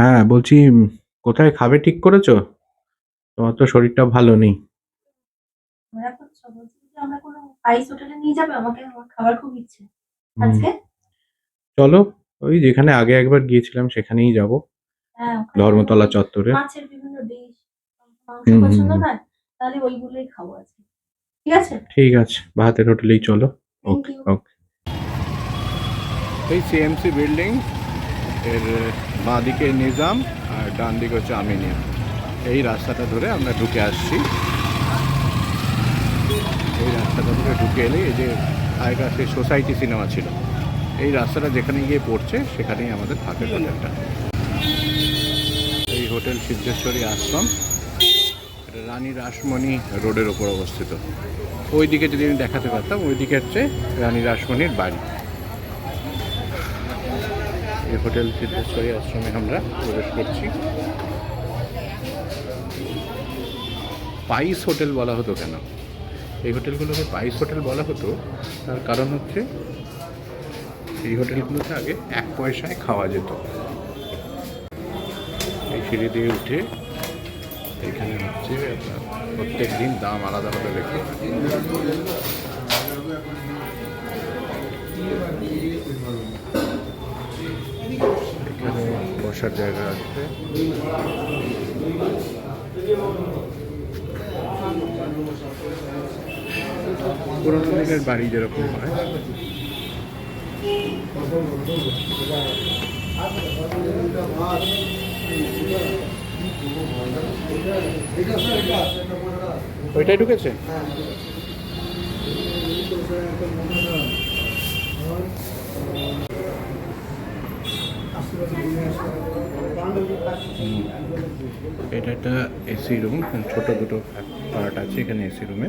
হ্যাঁ, বলছি উম কোথায় খাবে ঠিক করেছ? তোমার তো শরীরটা ভালো নেই। ঝগড়া করছ? বলছি যে আমরা কোনো স্পাইস হোটেলে নিয়ে যাবে আমাকে? আমার খাবার খুব ইচ্ছে হুম। আজকে। চলো, ওই যেখানে আগে একবার গিয়েছিলাম সেখানেই যাব। হ্যাঁ, ওখানে ধর্মতলা চত্বরে। মাছের বিভিন্ন ডিশ, মাংস হুম, হুম, পছন্দ হুম। না? তাহলে ওইগুলোই খাব আজকে। ঠিক আছে? ঠিক আছে, ভাতের হোটেলেই চলো। Thank okay, you. ওকে। এই সিএমসি বিল্ডিং এর বাঁদিকে নিজাম আর ডান দিকে হচ্ছে আমিনিয়া। এই রাস্তাটা ধরে আমরা ঢুকে আসছি। এই রাস্তাটা ধরে ঢুকে এলেই এই যে আগেকার সেই সোসাইটি সিনেমা ছিল, এই রাস্তাটা যেখানে গিয়ে পড়ছে সেখানেই আমাদের থাকে হোটেলটা এই হোটেল সিদ্ধেশ্বরী আশ্রম রানী রাসমণি রোডের ওপর অবস্থিত। ওই দিকে যদি আমি দেখাতে পারতাম ওই দিকে হচ্ছে রানী রাসমণির বাড়ি। এই হোটেল সিদ্ধেশ্বরী আশ্রমে আমরা প্রবেশ করছি। পাইস হোটেল বলা হতো কেন? এই হোটেলগুলোকে পাইস হোটেল বলা হতো, তার কারণ হচ্ছে এই হোটেলগুলোতে আগে এক পয়সায় খাওয়া যেত। এই সিঁড়ি দিয়ে উঠে এখানে হচ্ছে প্রত্যেক দিন দাম আলাদা আলাদা লেখা বসার জায়গা আছে পুরোনো দিনের বাড়ি যেরকম হয় ওইটাই ঢুকেছে হুম। এটা একটা এসি রুম ছোট দুটো পার্ট আছে এখানে এসি রুমে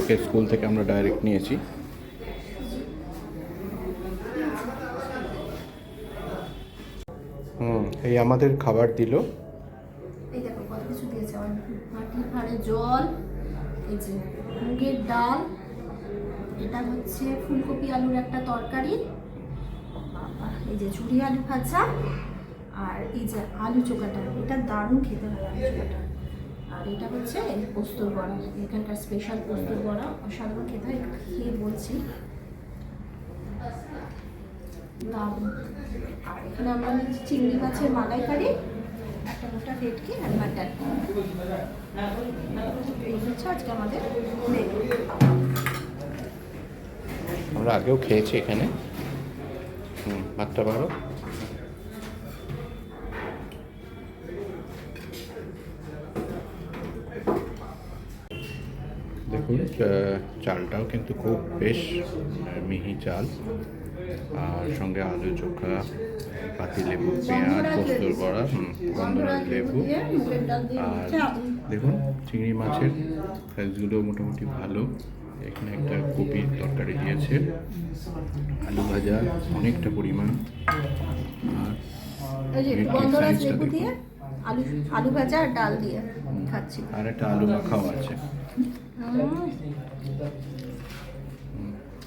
ওকে স্কুল থেকে আমরা ডাইরেক্ট নিয়েছি। হুম, এই আমাদের খাবার দিল। জল, এই যে মুগের ডাল, এটা হচ্ছে ফুলকপি আলুর একটা তরকারি। এই যে ঝুরি আলু ভাজা। আর এই যে আলু চোখাটা, এটা দারুণ খেতে হয় আলু চোখাটা। আর এটা হচ্ছে পোস্তর বড়া, এখানকার স্পেশাল পোস্তর বড়া, অসাধারণ খেতে হয়, খেয়ে বলছি। দারুণ। আর এখানে আমরা চিংড়ি মাছের মালাইকারি, একটা গোটা ভেটকি আর মাটন। এই হচ্ছে আজকে আমাদের আমরা আগেও খেয়েছি এখানে। হুম, ভাতটা বারো চালটাও কিন্তু খুব বেশ মিহি চাল। আর সঙ্গে আলু চোখা পাতি লেবু পেঁয়াজ পোস্তর বড়া গন্ধরাজ লেবু। আর দেখুন চিংড়ি মাছের সাইজগুলো মোটামুটি ভালো। এখানে একটা কপির তরকারি দিয়েছে। আলু ভাজা অনেকটা পরিমাণ। আর আলু আলু ভাজা আর ডাল দিয়ে খাচ্ছি। আর একটা আলু মাখাও আছে।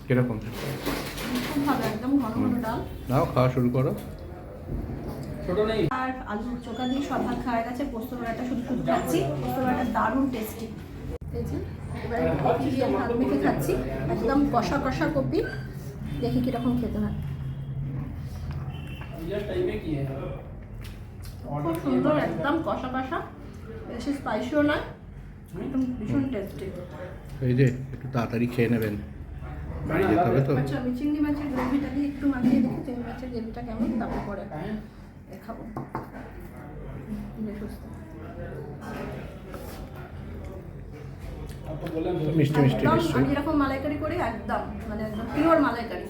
কীরকম? নাও খাওয়া শুরু করো। আর আলু চোখা দিয়ে সব ভাত খাওয়া গেছে পোস্ত বড়াটা শুধু শুধু খাচ্ছি। পোস্ত বড়াটা দারুণ টেস্টি এই যে এবারে দিয়ে ভাত মেখে খাচ্ছি। একদম কষা কষা কপি। দেখি কীরকম খেতে হয়। খুব সুন্দর একদম কষা কষা। বেশি স্পাইসিও নয়। একদম ভীষণ টেস্টি এই যে একটু তাড়াতাড়ি খেয়ে নেবেন। বাড়ি যেতে হবে তো আচ্ছা আমি চিংড়ি মাছের গ্রেভিটা দিয়ে একটু মাখিয়ে দেখি চিংড়ি মাছের গ্রেভিটা কেমন তারপর পরে দেখাবো মিষ্টি মিষ্টি নিশ্চয়ই আমি যেরকম মালাইকারি করি একদম মানে একদম পিওর মালাইকারি।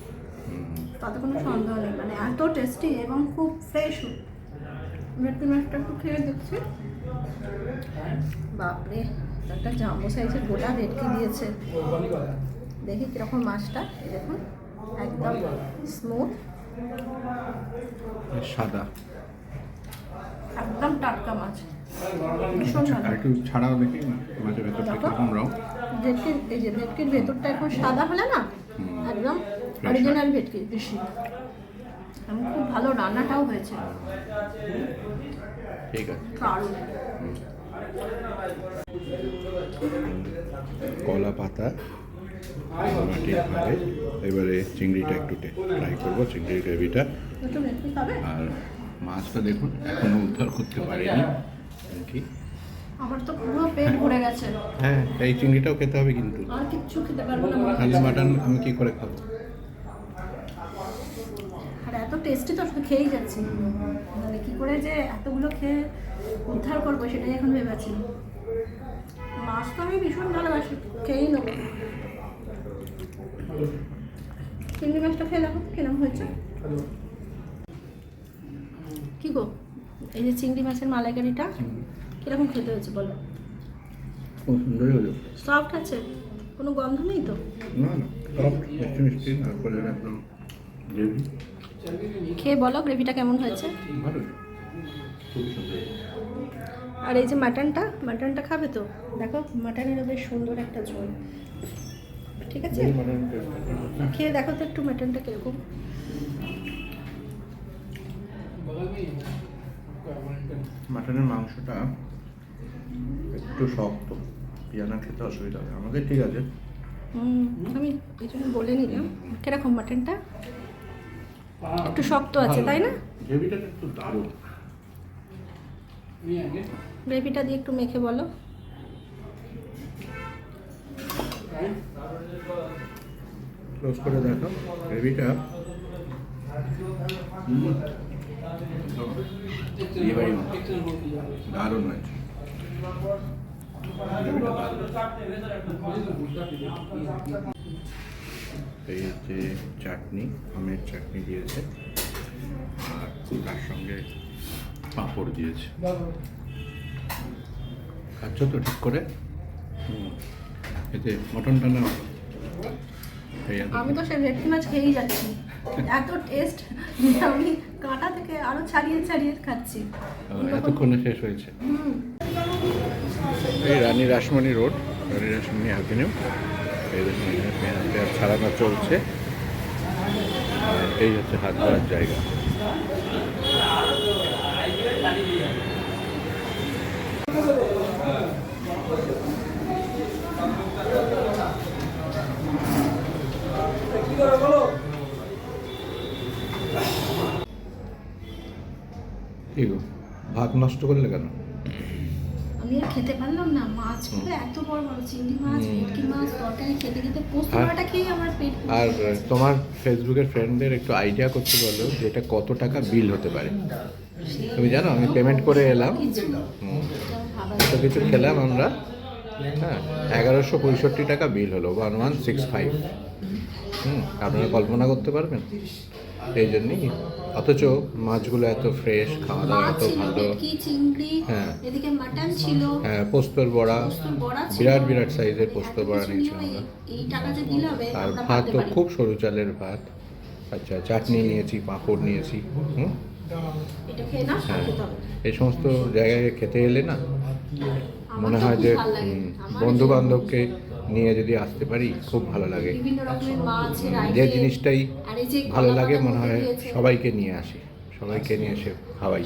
তাতে কোনো সন্দেহ নেই মানে এত টেস্টি এবং খুব ফ্রেশ ভেটকি মাছটা একটু খেয়ে দেখছি। বাপরে। একটা জাম্বো সাইজের গোটা ভেটকি দিয়েছে। দেখি কীরকম মাছটা দেখুন একদম স্মুথ সাদা। একদম টাটকা মাছ। ভালো ছাড়াও দেখি মাছের ভেতরটা কীরকম রং? ভেটকির এই যে ভেটকির ভেতরটা এখন সাদা হলে না একদম অরিজিনাল ভেটকি বেশি এবং খুব ভালো রান্নাটাও হয়েছে। ঠিক আছে। দারুণ কলা পাতা মাটির ভাঁড়ে এবারে চিংড়িটা একটু ট্রাই করব চিংড়ির গ্রেভিটা। আর মাছটা দেখুন এখনও উদ্ধার করতে পারিনি। কি আমার তো পুরো পেট ভরে গেছে। হ্যাঁ এই চিংড়িটাও খেতে হবে কিন্তু। আর কিচ্ছু খেতে পারব না। মাটন আমি কি করে খাব? আর এত টেস্টি তো খেয়েই যাচ্ছি। মানে কি করে যে এতগুলো খেয়ে উদ্ধার করব সেটাই এখন ভেবেছি। মাছ তো আমি ভীষণ ভালোবাসি খেয়েই নেব। চিংড়ি মাছটা খেয়ে দেখো কিরম হয়েছে। কি গো? এই যে চিংড়ি মাছের মালাইকারিটা কীরকম খেতে হয়েছে বলো? খুব সুন্দরই হলো। সফট আছে? কোনো গন্ধ নেই তো? না না সব মিষ্টি মিষ্টি তারপরে একদম গ্রেভি খেয়ে বলো গ্রেভিটা কেমন হয়েছে? ভালো খুবই সুন্দর। আর এই যে মাটনটা মাটনটা খাবে তো? দেখো মাটনেরও বেশ সুন্দর একটা ঝোল। ঠিক আছে? খেয়ে দেখো তো একটু মাটনটা কীরকম। মাটনের মাংসটা একটু শক্ত। পিয়ানা খেতে অসুবিধা হবে। আমাদের ঠিক আছে। আমি এই জন্য বলে নিলাম। কীরকম মাটনটা? একটু শক্ত আছে তাই না? গ্রেভিটা একটু দারুণ। গ্রেভিটা দিয়ে একটু মেখে বলো। ক্লোজ করে দেখো গ্রেভিটা। দারুণ হয়েছে। এই হচ্ছে চাটনি আমের চাটনি দিয়েছে। আর তার সঙ্গে পাঁপড় দিয়েছে। খাচ্ছ তো ঠিক করে। এতে মটনটা না আমি তো সে ভেটকি মাছ খেয়েই যাচ্ছি। এত টেস্ট আমি কাঁটা থেকে আরও ছাড়িয়ে ছাড়িয়ে খাচ্ছি। এতক্ষণে শেষ হয়েছে। এই রানী রাসমণি রোড রানী রাসমণি অ্যাভিনিউ এই দেখুন এখানে পেঁয়াজ পেঁয়াজ ছাড়ানো চলছে। এই হচ্ছে হাত ধরার জায়গা। ভাত নষ্ট করলে কেন? আমি আর খেতে পারলাম না মাছগুলো এত বড় বড় চিংড়ি মাছ ভেটকি মাছ তরকারি খেতে খেতে পোস্ত আর- বড়াটা আমার পেট আর তোমার ফেসবুকের ফ্রেন্ডদের একটু আইডিয়া করতে বলো যে এটা কত টাকা বিল হতে পারে। তুমি জানো আমি পেমেন্ট করে এলাম। এত কিছু খেলাম আমরা। হ্যাঁ এগারোশো পঁয়ষট্টি টাকা বিল হলো ওয়ান ওয়ান সিক্স ফাইভ হুম আপনারা কল্পনা করতে পারবেন। এই জন্যই অথচ মাছগুলো এত ফ্রেশ খাওয়া দাওয়া এত ভালো। হ্যাঁ। এদিকে মাটন ছিল। হ্যাঁ পোস্তর বড়া। বিরাট বিরাট সাইজের পোস্তর বড়া নিয়েও নিয়েছিলাম আমরা। আর ভাত তো খুব সরু চালের ভাত। আচ্ছা চাটনি নিয়েছি পাঁপড় নিয়েছি হুম? হ্যাঁ। এই সমস্ত জায়গায় খেতে এলে না মনে হয় যে বন্ধু বান্ধবকে নিয়ে যদি আসতে পারি খুব ভালো লাগে। যে জিনিসটাই ভালো লাগে মনে হয় সবাইকে নিয়ে আসি সবাইকে নিয়ে এসে খাওয়াই।